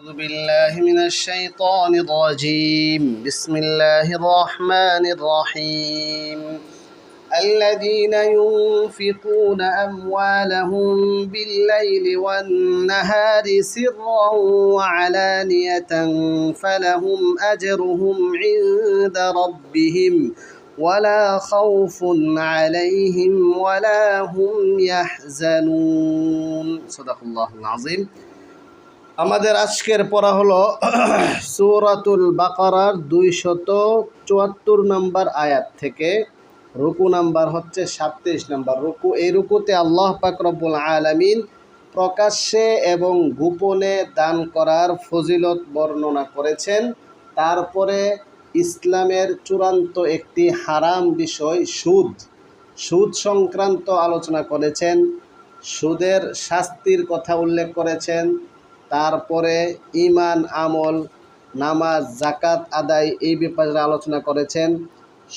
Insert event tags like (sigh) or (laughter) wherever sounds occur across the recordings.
أعوذ بالله من الشيطان الرجيم. بسم الله الرحمن الرحيم. الذين ينفقون أموالهم بالليل والنهار سرا وعلانية فلهم أجرهم عند ربهم ولا خوف عليهم ولا هم يحزنون. صدق الله العظيم. আমাদের আজকের পড়া হলো (clears throat) সূরাতুল বাকারার দুইশত চুয়াত্তর নম্বর আয়াত থেকে রুকু নাম্বার হচ্ছে সাতত্রিশ নাম্বার রুকু। এই রুকুতে আল্লাহ পাক রব্বুল আলামিন প্রকাশ্যে এবং গোপনে দান করার ফজিলত বর্ণনা করেছেন। তারপরে ইসলামের চূড়ান্ত একটি হারাম বিষয় সুদ। সুদ সংক্রান্ত আলোচনা করেছেন। সুদের শাস্তির কথা উল্লেখ করেছেন। তারপরে ইমান আমল, নামাজ জাকাত আদায় এই ব্যাপারে আলোচনা করেছেন।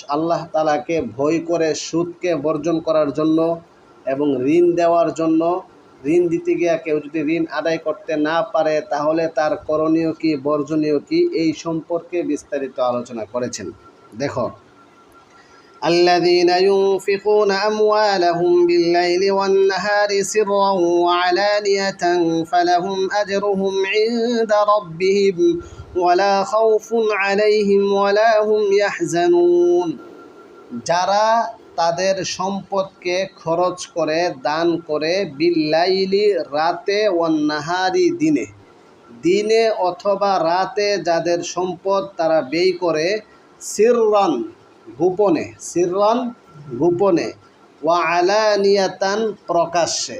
আল্লাহ তালাকে ভয় করে সুদকে বর্জন করার জন্য এবং ঋণ দেওয়ার জন্য। ঋণ দিতে গিয়া কেউ যদি ঋণ আদায় করতে না পারে, তাহলে তার করণীয় কি, বর্জনীয় কি, এই সম্পর্কে বিস্তারিত আলোচনা করেছেন। দেখো الذين ينفقون أموالهم بالليل والنهار سرا وعلانية فلهم أجرهم عند ربهم ولا خوف عليهم ولا هم يحزنون যারা তাদের সম্পদকে খরচ করে দান করে বিল্লাইলি রাতে ওয়ান্নাহারি দিনে দিনে অথবা রাতে যাদের সম্পদ তারা ব্যয় করে সিররান গোপনে, সিররান গোপনে, ওয়া আলানিয়াতান প্রকাশ্যে।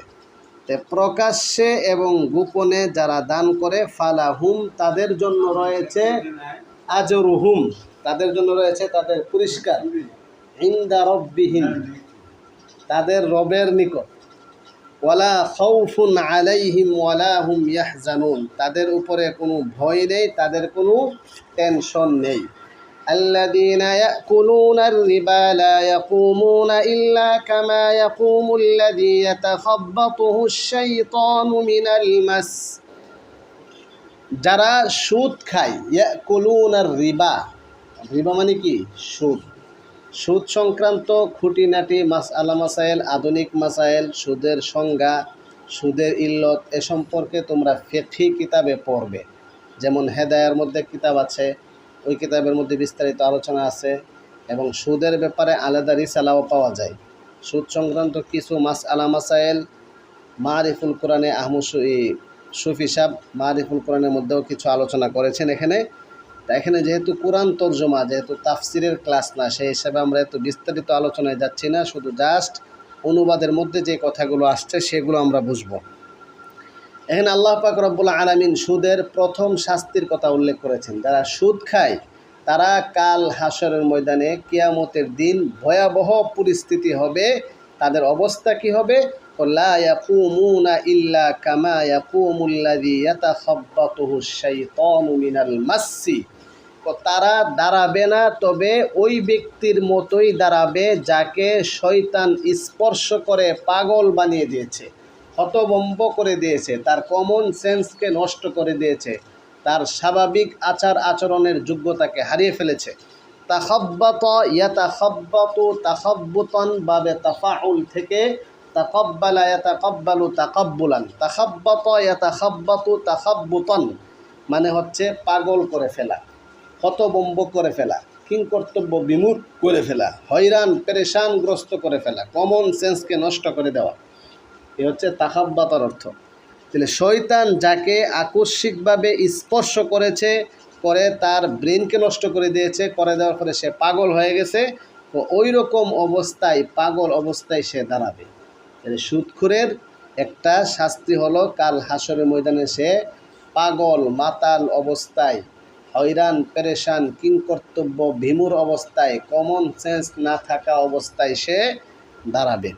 তে প্রকাশ্যে এবং গোপনে যারা দান করে, ফালাহুম, তাদের জন্য রয়েছে আজরুহুম, তাদের জন্য রয়েছে তাদের পুরস্কার। ইন্দা রব্বিহীন তাদের রবের নিকট। ওয়ালা খৌফুন আলাইহিম ওয়ালা হুম ইয়াহজানুন, তাদের উপরে কোনো ভয় নেই, তাদের কোনো টেনশন নেই। الذين يأكلون الربا لا يقومون إلا كما يقوم الذي يتخبطه الشيطان من المس যারা সুদ খায় ইয়াকুলুন আর রিবা রিবা মানে কি সুদ সুদ সংক্রান্ত খুঁটিনাটি মাস আলা মাসাইল আধুনিক মাসাইল সুদের সংজ্ঞা সুদের ইল্লত এ সম্পর্কে তোমরা ফেফি কিতাবে পড়বে যেমন হেদায়ার মধ্যে কিতাব আছে ওই কিতাবের মধ্যে বিস্তারিত আলোচনা আছে এবং সুদের ব্যাপারে আলাদা রিসালাও পাওয়া যায়। সুদ সংক্রান্ত কিছু মাস আলা মাসাইল মারিফুল কোরআনে আহমদ সুফি সাহ মারিফুল কোরআনের মধ্যেও কিছু আলোচনা করেছেন এখানে। তা এখানে যেহেতু কোরআন তর্জমা, যেহেতু তাফসিরের ক্লাস না, সেই হিসাবে আমরা এত বিস্তারিত আলোচনায় যাচ্ছি না, শুধু জাস্ট অনুবাদের মধ্যে যে কথাগুলো আসছে সেগুলো আমরা বুঝব। এখানে আল্লাহ পাক রব্বুল আলামিন সুদের প্রথম শাস্তির কথা উল্লেখ করেছেন। যারা সুদ খায়, তারা কাল হাসরের ময়দানে কিয়ামতের দিন ভয়াবহ পরিস্থিতি হবে, তাদের অবস্থা কি হবে? ইল্লা তারা দাঁড়াবে না, তবে ওই ব্যক্তির মতোই দাঁড়াবে যাকে শয়তান স্পর্শ করে পাগল বানিয়ে দিয়েছে। হতবম্ব করে দিয়েছে, তার কমন সেন্সকে নষ্ট করে দিয়েছে, তার স্বাভাবিক আচার আচরণের যোগ্যতাকে হারিয়ে ফেলেছে। তাখাব্বাত ইয়াতাখাব্বাত তাখাব্বুতান বাবে তাফাউল থেকে তাকাব্বালা ইয়াতাকাব্বালু তাকাব্বুলান। তাখাব্বাত ইয়াতাখাব্বাতু তাখাব্বুতান মানে হচ্ছে পাগল করে ফেলা হতবম্ব করে ফেলা, কিংকর্তব্য বিমুখ করে ফেলা, হয়রান, পেরেশানগ্রস্ত করে ফেলা কমন সেন্সকে নষ্ট করে দেওয়া। এ হচ্ছে তাকাব্বাতার অর্থ। তাহলে শয়তান যাকে আকস্মিকভাবে স্পর্শ করেছে, করে তার ব্রেনকে নষ্ট করে দিয়েছে, করে দেওয়ার পরে সে পাগল হয়ে গেছে, তো ওই রকম অবস্থায়, পাগল অবস্থায় সে দাঁড়াবে। তাহলে সুদখুরের একটা শাস্তি হলো, কাল হাসরের ময়দানে সে পাগল, মাতাল অবস্থায়, হয়রান, পেরেশান, কিংকর্তব্য, ভিমুর অবস্থায় কমন সেন্স না থাকা অবস্থায় সে দাঁড়াবে।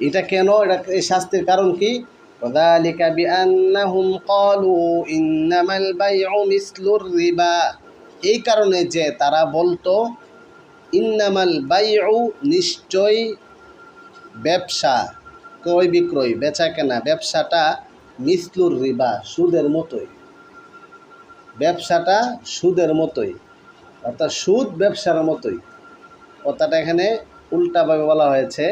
এটা কেন এটা এই শাস্তির কারণ কি وذلك بأنهم قالوا إنما البيع مثل الربا এই কারণে যে তারা বলতো ইন্নামাল বাইউ নিশ্চয় ব্যবসা ক্রয় বিক্রয় বেচা কেনা ব্যবসাটা মিসলুর রিবা সুদের মতোই ব্যবসাটা সুদের মতোই অর্থাৎ সুদ ব্যবসার মতোই কথাটা এখানে উল্টাভাবে বলা হয়েছে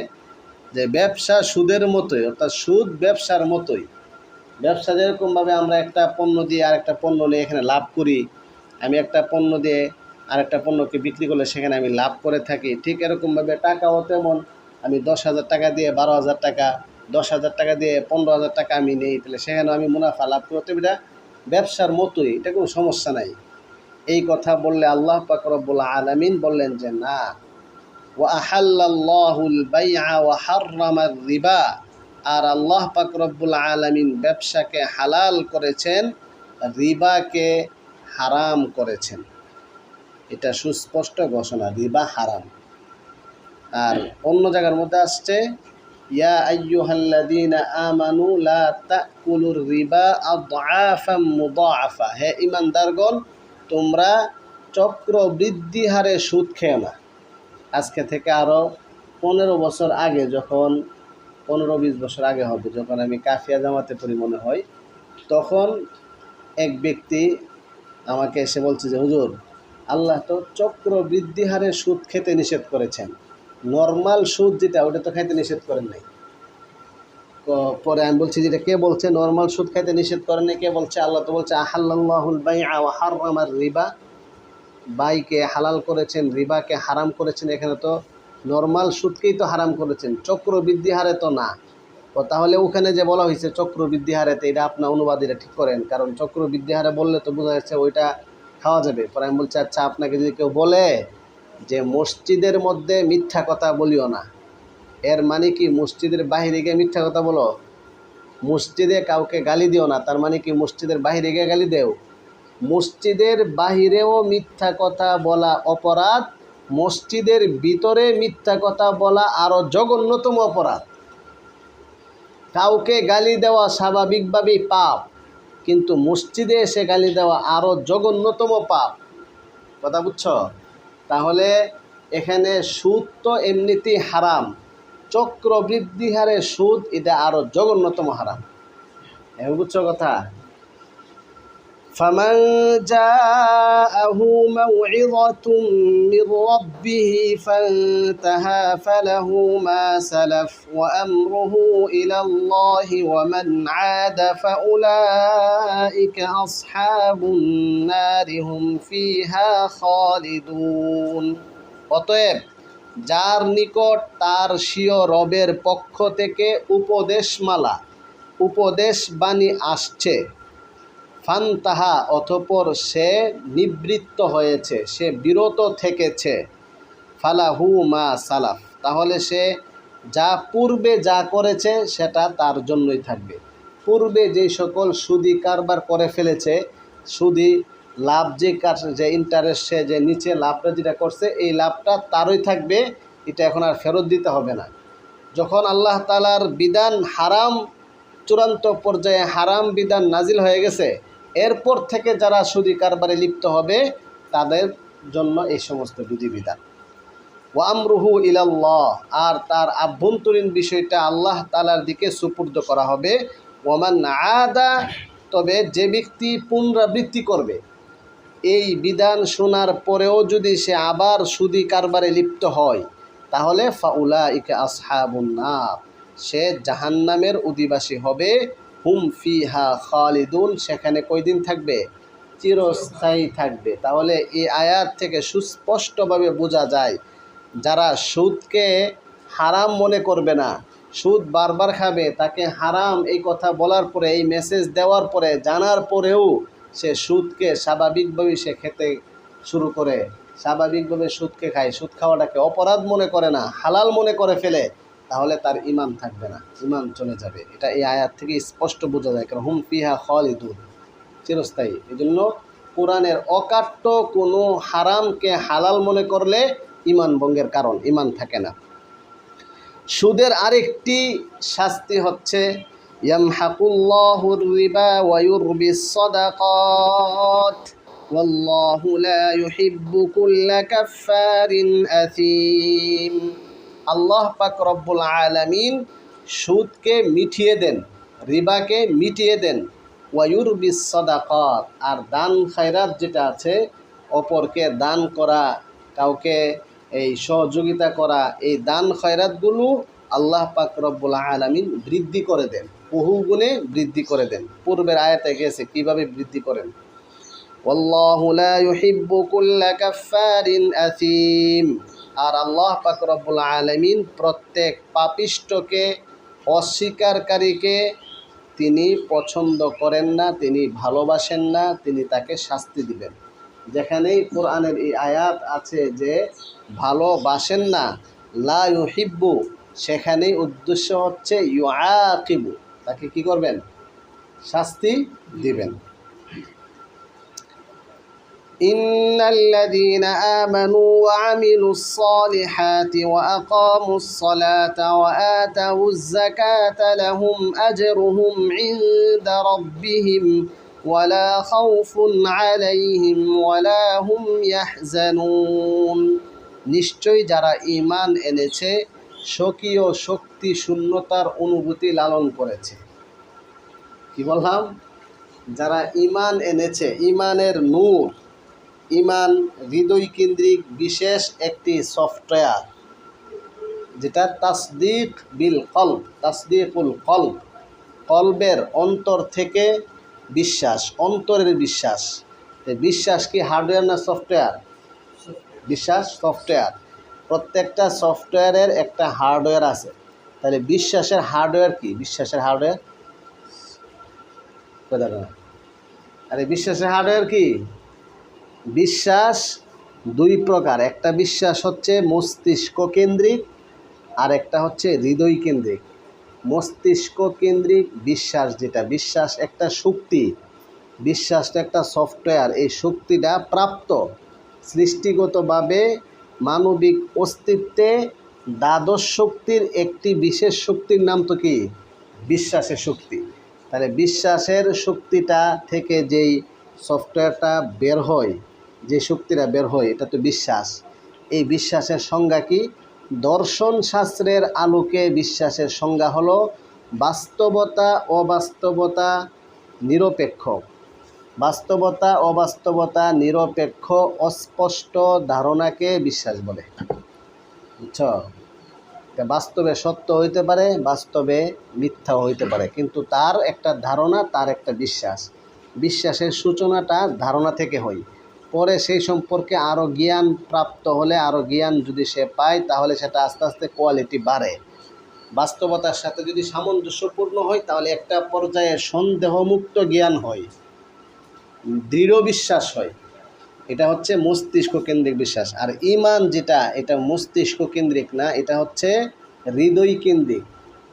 যে ব্যবসা সুদের মতোই, অর্থাৎ সুদ ব্যবসার মতোই। ব্যবসা যেরকমভাবে আমরা একটা পণ্য দিয়ে আরেকটা পণ্য নিয়ে এখানে লাভ করি, আমি একটা পণ্য দিয়ে আরেকটা পণ্যকে বিক্রি করলে সেখানে আমি লাভ করে থাকি, ঠিক এরকমভাবে টাকাও তেমন। আমি দশ হাজার টাকা দিয়ে বারো হাজার টাকা, দশ হাজার টাকা দিয়ে পনেরো হাজার টাকা আমি নেই, তাহলে সেখানে আমি মুনাফা লাভ করতে এটা ব্যবসার মতোই, এটা কোনো সমস্যা নাই। এই কথা বললে আল্লাহ পাক আলামিন বললেন যে, না আহাল্লাল্লাহুল বাইআ ওয়া হাররামার রিবা। আর আল্লাহ পাক রব্বুল আলামিন ব্যবসাকে হালাল করেছেন, রিবাকে হারাম করেছেন। এটা সুস্পষ্ট ঘোষণা, রিবা হারাম। আর অন্য জায়গার মধ্যে আসছে, ইয়া আইয়ুহাল্লাযীনা আমানু লা তাকুলুর রিবা আদআফাম মুদাআফা। হে ঈমানদারগণ, তোমরা চক্রবৃদ্ধি হারে সুদ খেও না। আজকে থেকে আরও পনেরো বছর আগে যখন, পনেরো বিশ বছর আগে হবে, যখন আমি কাফিয়া জামাতে পড়ি মনে হয়, তখন এক ব্যক্তি আমাকে এসে বলছে যে, হুজুর, আল্লাহ তো চক্রবৃদ্ধি হারে সুদ খেতে নিষেধ করেছেন। নর্মাল সুদ যেটা, ওটা তো খাইতে নিষেধ করেন নাই। পরে আমি বলছি যেটা কে বলছে? নর্মাল সুদ খাইতে নিষেধ করেন কে বলছে? আল্লাহ তো বলছে আহাল্লাহুল বাই হারামার রিবা বাইকে হালাল করেছেন, রিবাকে হারাম করেছেন এখানে তো নর্মাল সুদকেই তো হারাম করেছেন, চক্রবৃদ্ধি হারে তো না। তো তাহলে ওখানে যে বলা হয়েছে চক্রবৃদ্ধি হারেতে, এটা আপনার অনুবাদীরা ঠিক করেন, কারণ চক্রবৃদ্ধি হারে বললে তো বোঝা যাচ্ছে ওইটা খাওয়া যাবে। পরে আমি বলছি আচ্ছা আপনাকে যদি কেউ বলে যে মসজিদের মধ্যে মিথ্যা কথা বলিও না, এর মানে কি মসজিদের বাহিরে গিয়ে মিথ্যা কথা বলো? মসজিদে কাউকে গালি দিও না, তার মানে কি মসজিদের বাহিরে গিয়ে গালি দেও? মসজিদের বাহিরেও মিথ্যা কথা বলা অপরাধ, মসজিদের ভিতরে মিথ্যা কথা বলা আরও জঘন্যতম অপরাধ। কাউকে গালি দেওয়া স্বাভাবিকভাবেই পাপ, কিন্তু মসজিদে এসে গালি দেওয়া আরও জঘন্যতম পাপ। কথা বুঝছ? তাহলে এখানে সুদ তো এমনিতেই হারাম। চক্রবৃদ্ধি হারে সুদ, এটা আরও জঘন্যতম হারাম। বুঝছ কথা? فمن جاءه موعظة من ربه فانتهى فله ما سلف وأمره إلى الله ومن عاد فأولئك أصحاب النار هم فيها خالدون অতএব যার নিকট তার স্বীয় রবের পক্ষ থেকে উপদেশমালা উপদেশ বাণী আসছে ফান্তাহা, অতপর সে নিবৃত্ত হয়েছে, সে বিরত থেকেছে। ফালাহু মা সালাফ, তাহলে সে যা পূর্বে যা করেছে, সেটা তার জন্যই থাকবে। পূর্বে যে সকল সুদি কারবার করে ফেলেছে, সুদি লাভ যে কার, যে ইন্টারেস্ট সে যে নিচে লাভটা যেটা করছে, এই লাভটা তারই থাকবে, এটা এখন আর ফেরত দিতে হবে না। যখন আল্লাহ তালার বিধান হারাম, চূড়ান্ত পর্যায়ে হারাম বিধান নাজিল হয়ে গেছে এরপর থেকে যারা সুদি কারবারে লিপ্ত হবে, তাদের জন্য এই সমস্ত বিধিবিধান। ওয়ামরুহু ইলাল্লাহ, আর তার আভ্যন্তরীণ বিষয়টা আল্লাহ তালার দিকে সুপুর্দ করা হবে। ওমান আদা, তবে যে ব্যক্তি পুনরাবৃত্তি করবে, এই বিধান শোনার পরেও যদি সে আবার সুদি কারবারে লিপ্ত হয়, তাহলে ফাউলা ইকে আসহাবুন্না সে জাহান্নামের অধিবাসী হবে। হুম ফিহা খালিদুন, সেখানে কয়দিন থাকবে? চিরস্থায়ী থাকবে। তাহলে এই আয়াত থেকে সুস্পষ্টভাবে বোঝা যায়, যারা সুদকে হারাম মনে করবে না, সুদ বারবার খাবে, তাকে হারাম এই কথা বলার পরে, এই মেসেজ দেওয়ার পরে, জানার পরেও সে সুদকে স্বাভাবিকভাবে সে খেতে শুরু করে। স্বাভাবিকভাবে সুদকে খায়। সুদ খাওয়াটাকে অপরাধ মনে করে না, হালাল মনে করে ফেলে। তাহলে তার ইমান থাকবে না ইমান চলে যাবে। এটা এই আয়াত থেকে স্পষ্ট বোঝা যায়, কারণ হুম পিহা খালিদুন, চিরস্থায়ী। এই জন্য কোরআনের অকাট্য কোনো হারামকে হালাল মনে করলে ইমান ভঙ্গের কারণ ইমান থাকে না। সুদের আরেকটি শাস্তি হচ্ছে ওয়াল্লাহু লা ইউহিব্বু কুল্লা কাফফারিন আথীম আল্লাহ পাক রব্বুল আলামিন সুদকে মিটিয়ে দেন রিবাকে মিটিয়ে দেন ওয়ায়ুরবিস সদাকত আর দান খায়রাত যেটা আছে অপরকে দান করা কাউকে এই সহযোগিতা করা এই দান খয়রাতগুলো আল্লাহ পাক রব্বুল আলামিন বৃদ্ধি করে দেন বহু গুণে বৃদ্ধি করে দেন পূর্বের আয়াতে গেছে কিভাবে বৃদ্ধি করেন والله لا يحب كل كفار أثيم আর আল্লাহ পাক রব্বুল আলামিন প্রত্যেক পাপিষ্টকে অস্বীকারকারীকে তিনি পছন্দ করেন না, তিনি ভালোবাসেন না, তিনি তাকে শাস্তি দিবেন। যেখানেই কোরআনের এই আয়াত আছে যে, ভালোবাসেন না, লা ইউহিব্বু সেখানেই উদ্দেশ্য হচ্ছে ইউ ইউআকিবু, তাকে কি করবেন? শাস্তি দিবেন। إن الذين آمنوا وعملوا الصالحات وأقاموا الصلاة وآتوا الزكاة لهم أجرهم عند ربهم ولا خوف عليهم ولا هم يحزنون নিশ্চয়ই যারা ঈমান এনেছে স্বকীয় শক্তি শূন্যতার অনুভূতি লালন করেছে কি বললাম যারা ঈমান এনেছে ঈমানের নূর ইমান হৃদয় কেন্দ্রিক বিশেষ একটি সফটওয়্যার, যেটা তাসদিক বিল কল্ব, তাসদিকুল কল্ব, কল্বের অন্তর থেকে বিশ্বাস, অন্তরের বিশ্বাস। বিশ্বাস কি হার্ডওয়্যার না সফটওয়্যার? বিশ্বাস সফটওয়্যার। প্রত্যেকটা সফটওয়্যারের একটা হার্ডওয়্যার আছে। তাহলে বিশ্বাসের হার্ডওয়্যার কি? বিশ্বাসের হার্ডওয়্যার? আরে বিশ্বাসের হার্ডওয়্যার কি? বিশ্বাস দুই প্রকার, একটা বিশ্বাস হচ্ছে মস্তিষ্ক কেন্দ্রিক, আর একটা হচ্ছে হৃদয় কেন্দ্রিক। মস্তিষ্ক কেন্দ্রিক বিশ্বাস যেটা, বিশ্বাস একটা শক্তি বিশ্বাসটা একটা সফটওয়্যার এই শক্তিটা প্রাপ্ত সৃষ্টিগতভাবে মানবিক অস্তিত্বে দ্বাদশ শক্তির একটি বিশেষ শক্তির নাম তো কি? বিশ্বাসের শক্তি। তাহলে বিশ্বাসের শক্তিটা থেকে যেই সফটওয়্যারটা বের হয় যে শক্তিরা বের হয়, এটা তো বিশ্বাস। এই বিশ্বাসের সংজ্ঞা কি? দর্শন শাস্ত্রের আলোকে বিশ্বাসের সংজ্ঞা হলো বাস্তবতা, অবাস্তবতা, নিরপেক্ষ। বাস্তবতা, অবাস্তবতা, নিরপেক্ষ, অস্পষ্ট ধারণাকে বিশ্বাস বলে। বুঝছ? বাস্তবে সত্য হইতে পারে, বাস্তবে মিথ্যা হইতে পারে। কিন্তু তার একটা ধারণা, তার একটা বিশ্বাস। বিশ্বাসের সূচনাটা ধারণা থেকে হয়। পরে সেই সম্পর্কে আরও জ্ঞান প্রাপ্ত হলে আরও জ্ঞান যদি সে পায়, তাহলে সেটা আস্তে আস্তে কোয়ালিটি বাড়ে। বাস্তবতার সাথে যদি সামঞ্জস্যপূর্ণ হয়, তাহলে একটা পর্যায়ে সন্দেহমুক্ত জ্ঞান হয়, দৃঢ় বিশ্বাস হয়। এটা হচ্ছে মস্তিষ্ক কেন্দ্রিক বিশ্বাস। আর ইমান যেটা, এটা মস্তিষ্ক কেন্দ্রিক না, এটা হচ্ছে হৃদয় কেন্দ্রিক।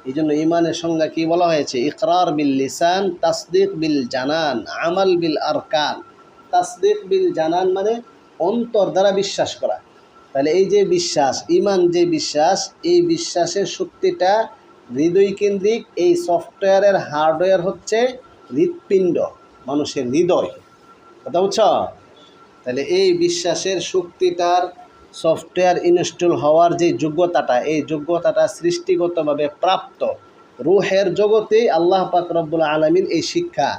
এই জন্য ইমানের সংজ্ঞা কি বলা হয়েছে? ইকরার বিল লিসান, তাসদিক বিল জানান, আমাল বিল আরকান। তাসদিক বিল জানান মানে অন্তর দ্বারা বিশ্বাস করা। তাহলে এই যে বিশ্বাস, ইমান যে বিশ্বাস, এই বিশ্বাসের শক্তিটা হৃদয় কেন্দ্রিক, এই সফটওয়্যারের হার্ডওয়্যার হচ্ছে হৃৎপিণ্ড, মানুষের হৃদয়। কথা বুঝছ? তাহলে এই বিশ্বাসের শক্তিটার সফটওয়্যার ইনস্টল হওয়ার যে যোগ্যতাটা, এই যোগ্যতাটা সৃষ্টিগতভাবে প্রাপ্ত। রুহের জগতে আল্লাহ পাক রব্বুল আলমিন এই শিক্ষা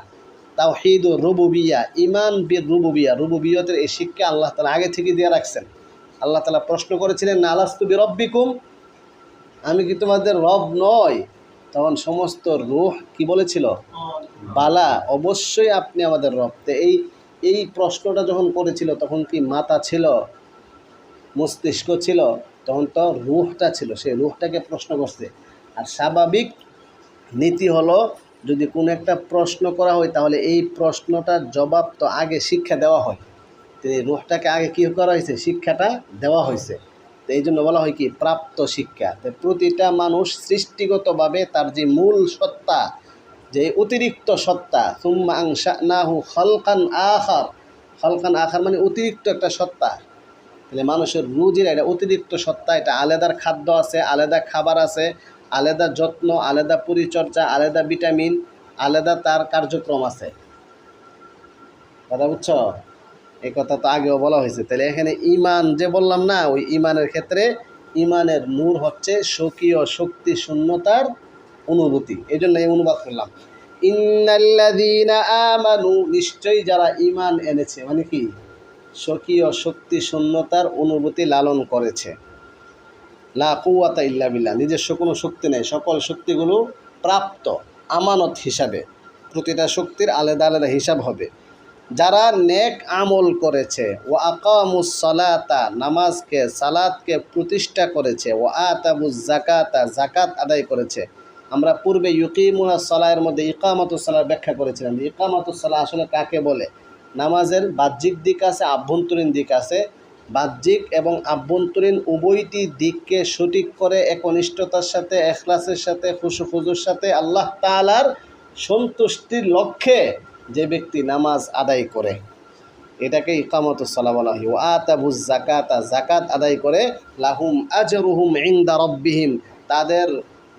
তাওহিদ ও রুবুবিয়া ইমান বীর রুবুবিয়া। রুবুবিয়তের এই শিক্ষা আল্লাহ তালা আগে থেকে দিয়ে রাখছেন। আল্লাহ তালা প্রশ্ন করেছিলেন, নালাস্তু বি রব্বিকুম আমি কি তোমাদের রব নয় তখন সমস্ত রুহ কি বলেছিল? বালা, অবশ্যই আপনি আমাদের রব। তো এই এই প্রশ্নটা যখন করেছিল, তখন কি মাতা ছিল? মস্তিষ্ক ছিল? তখন তো রুহটা ছিল। সেই রুহটাকে প্রশ্ন করছে। আর স্বাভাবিক নীতি হলো যদি কোনো একটা প্রশ্ন করা হয়, তাহলে এই প্রশ্নটার জবাব তো আগে শিক্ষা দেওয়া হয়। তো এই রুহটাকে আগে কী করা হয়েছে? শিক্ষাটা দেওয়া হয়েছে। তো এই জন্য বলা হয় কি, প্রাপ্ত শিক্ষা। তো প্রতিটা মানুষ সৃষ্টিগতভাবে তার যে মূল সত্তা, যে অতিরিক্ত সত্তা, সুম্মা আংসা নাহু হলকান আখার। হলকান আখার মানে অতিরিক্ত একটা সত্তা। তাহলে মানুষের রুজির এটা অতিরিক্ত সত্তা, এটা আলাদার খাদ্য আছে, আলাদা খাবার আছে আলাদা যত্ন, আলাদা পরিচর্যা, আলাদা ভিটামিন, আলাদা তার কার্যক্রম আছে। কথা বুঝছ? এই কথা তো আগেও বলা হয়েছে। তাহলে এখানে ইমান যে বললাম না, ওই ইমানের ক্ষেত্রে ইমানের নূর হচ্ছে স্বকীয় শক্তি শূন্যতার অনুভূতি। এই জন্য এই অনুবাদ করলাম। ইন্নাল্লাযীনা আমানু, নিশ্চয়ই যারা ঈমান এনেছে মানে কি? স্বকীয় শক্তি শূন্যতার অনুভূতি লালন করেছে। লা কুয়াতা ইল্লা বিল্লাহ, নিজস্ব কোনো শক্তি নেই। সকল শক্তিগুলো প্রাপ্ত, আমানত হিসাবে। প্রতিটা শক্তির আলাদা আলাদা হিসাব হবে। যারা নেক আমল করেছে ও আকামুস সালাতা, নামাজকে, সালাতকে প্রতিষ্ঠা করেছে ও আতাবুজ জাকাতা জাকাত আদায় করেছে। আমরা পূর্বে ইউকিমুনা সালায়ের মধ্যে ইকামাতুস সালার ব্যাখ্যা করেছিলাম। যে ইকামাতুস সালাহ আসলে কাকে বলে? নামাজের বাহ্যিক দিক আছে, আভ্যন্তরীণ দিক আছে। বাহ্যিক এবং আভ্যন্তরীণ উভয়টি দিককে সঠিক করে, একনিষ্ঠতার সাথে, এখলাসের সাথে খুশু খুজুর সাথে আল্লাহ তালার সন্তুষ্টির লক্ষ্যে যে ব্যক্তি নামাজ আদায় করে। এটাকে ইকামতুসলা বলা হয়। ও আতাবুজ জাকাতা জাকাত আদায় করে। লাহুম আজরুহুম ইন্দা রব্বিহিম, তাদের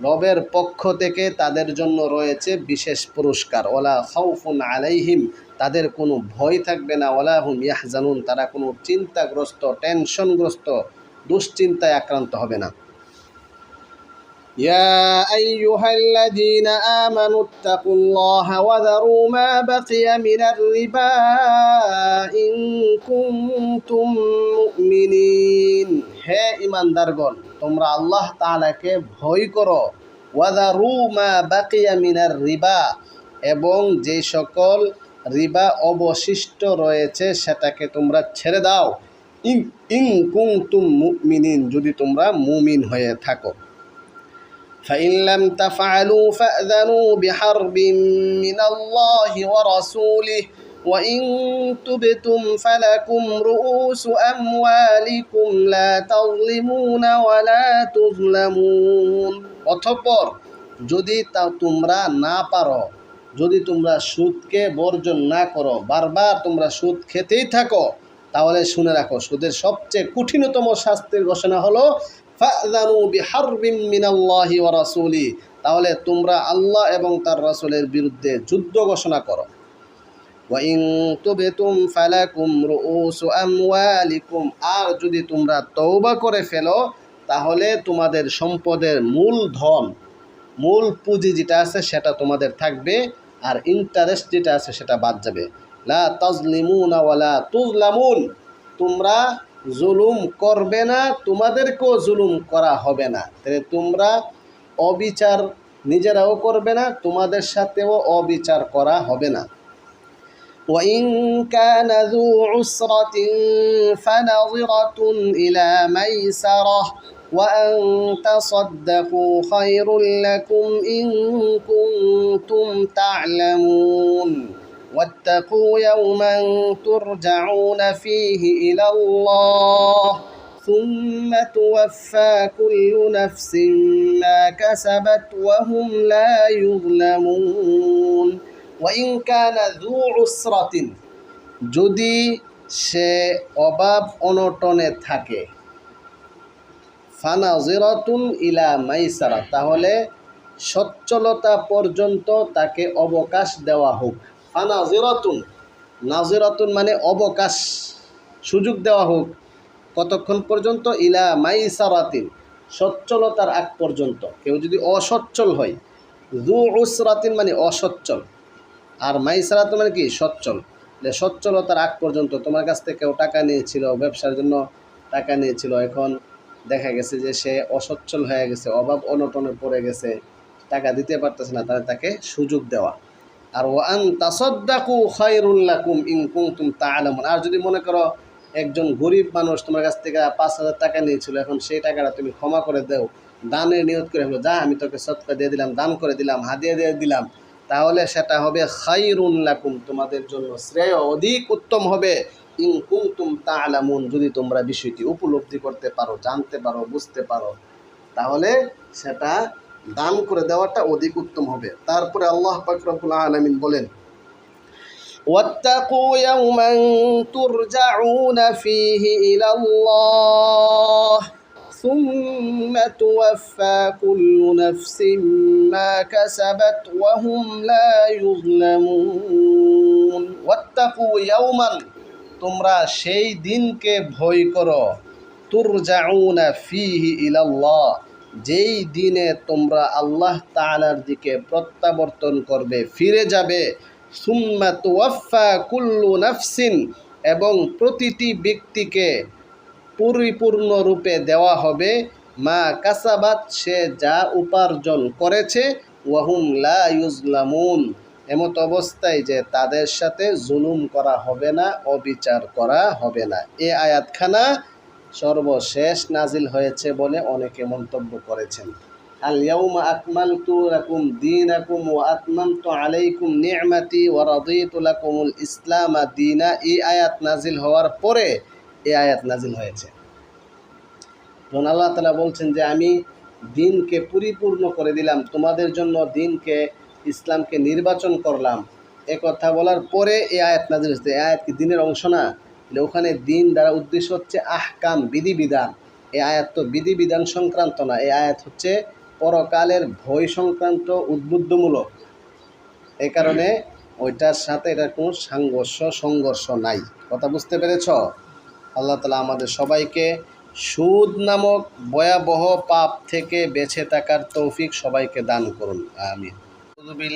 রবের পক্ষ থেকে তাদের জন্য রয়েছে বিশেষ পুরস্কার। ওলা খাউফুন আলাইহিম তাদের কোনো ভয় থাকবে না ওলা হুম ইয়াহজানুন তারা কোনো চিন্তাগ্রস্ত টেনশনগ্রস্ত দুশ্চিন্তায় আক্রান্ত হবে না يا أيها الذين آمنوا اتقوا الله وذروا ما بقي من الربا إن كنتم مؤمنين হে ইমানদারগণ তোমরা আল্লাহ তাআলাকে ভয় করো ওয়াদারু মা বাকিয়া মিনার রিবা এবং যে সকল রিবা অবশিষ্ট রয়েছে সেটাকে তোমরা ছেড়ে দাও ইন ইন কুনতুম মুমিনিন যদি তোমরা মুমিন হয়ে থাকো فإن لم تفعلوا فأذنوا بحرب من الله ورسوله وإن تبتم فلكم رؤوس أموالكم لا تظلمون ولا تظلمون অতঃপর যদি তা তোমরা না পারো যদি তোমরা সুদকে বর্জন না করো, বারবার তোমরা সুদ খেতেই থাকো, তাহলে শুনে রাখো, সুদের সবচেয়ে কঠিনতম শাস্তির ঘোষণা হলো রাসূলি। তাহলে তোমরা আল্লাহ এবং তার রাসূলের বিরুদ্ধে যুদ্ধ ঘোষণা করো। আর যদি তোমরা তৌবা করে ফেলো, তাহলে তোমাদের সম্পদের মূল ধন মূল পুঁজি যেটা আছে সেটা তোমাদের থাকবে। আর ইন্টারেস্ট যেটা আছে সেটা বাদ যাবে লা তাজলিমুনা ওয়ালা তুজলামুন তোমরা জুলুম করবে না তোমাদেরকেও জুলুম করা হবে না তাহলে তোমরা অবিচার নিজেরাও করবে না তোমাদের সাথেও অবিচার করা হবে না وإن كان ذو عسرة فنظرة إلى ميسرة وأن تصدقوا خير لكم إن كنتم تعلمون واتقوا يوما ترجعون فيه إلى الله ثم توفى كل نفس ما كسبت وهم لا يظلمون ওয়াইন কানা যু উসরাতিন যদি সে অভাব অনটনে থাকে ফানাজিরাতুন ইলা মাইসারা। তাহলে সচ্ছলতা পর্যন্ত তাকে অবকাশ দেওয়া হোক। ফানা ফানাজিরাতুন, নাজিরাতুন মানে অবকাশ, সুযোগ দেওয়া হোক। কতক্ষণ পর্যন্ত? ইলা মাইসারাতিন, সচ্ছলতার আগ পর্যন্ত। কেউ যদি অসচ্ছল হয় জু উসরাতিন মানে অসচ্ছল। আর মাইসারাত মানে কি? সচ্ছল। সচ্ছলতার আগ পর্যন্ত তোমার কাছ থেকে কেউ টাকা নিয়েছিল, ব্যবসার জন্য টাকা নিয়েছিল। এখন দেখা গেছে যে সে অসচ্ছল হয়ে গেছে, অভাব অনটনে পড়ে গেছে, টাকা দিতে পারতেছে না তাহলে তাকে সুযোগ দেওয়া। আর ওয়ান তাসদ্দাকু খায়রুল্লাকুম ইন তা তাআলামুন। আর যদি মনে করো একজন গরিব মানুষ তোমার কাছ থেকে পাঁচ হাজার টাকা নিয়েছিল, এখন সেই টাকাটা তুমি ক্ষমা করে দাও, দানের নিয়ত করে হলো যা, আমি তোকে সৎকা দিয়ে দিলাম, দান করে দিলাম, হাদিয়া দিয়ে দিলাম, তাহলে সেটা হবে খাইরুন লাকুম, তোমাদের জন্য শ্রেয় অধিক উত্তম হবে। ইন কুনতুম তাআলামুন যদি তোমরা বিষয়টি উপলব্ধি করতে পারো জানতে পারো বুঝতে পারো তাহলে সেটা দান করে দেওয়াটা অধিক উত্তম হবে তারপরে আল্লাহ পাক রব্বুল আলামিন বলেন واتقوا يوما ترجعون فيه إلى الله ثم توفى كل نفس ما كسبت وهم لا يظلمون واتقوا يوما তোমরা সেই দিনকে ভয় করো। তুরজাউনা ফিহি ইলাল্লাহ, যেই দিনে তোমরা আল্লাহ তালার দিকে প্রত্যাবর্তন করবে, ফিরে যাবে। সুম্মা তুওয়াফা কুল্লু নাফসিন, এবং প্রতিটি ব্যক্তিকে পরিপূর্ণরূপে দেওয়া হবে। মা কাসাবাত, সে যা উপার্জন করেছে, ওয়াহুম লা ইউজলামুন। এমত অবস্থায় যে তাদের সাথে জুলুম করা হবে না, অবিচার করা হবে না। এ আয়াতখানা সর্বশেষ নাজিল হয়েছে বলে অনেকে মন্তব্য করেছেন। আয়াত নাজিল হওয়ার পরে আয়াত নাজিল হয়েছে। আল্লাহ তালা বলছেন যে, আমি দিনকে পরিপূর্ণ করে দিলাম। তোমাদের জন্য দিনকে ইসলামকে নির্বাচন করলাম। এ কথা বলার পরে এই আয়াত নাজিল হচ্ছে এই আয়াত কি দিনের অংশ না? ওখানে দিন দ্বারা উদ্দেশ্য হচ্ছে আহকাম, বিধিবিধান। এই আয়াত তো বিধিবিধান সংক্রান্ত না। এই আয়াত হচ্ছে পরকালের ভয় সংক্রান্ত উদ্বুদ্ধমূলক। এই কারণে ওইটার সাথে এটার কোনো সাংঘর্ষ, সংঘর্ষ নাই। কথা বুঝতে পেরেছ? আল্লাহ তালা আমাদের সবাইকে সুদ নামক ভয়াবহ পাপ থেকে বেঁচে থাকার তৌফিক সবাইকে দান করুন। আমিন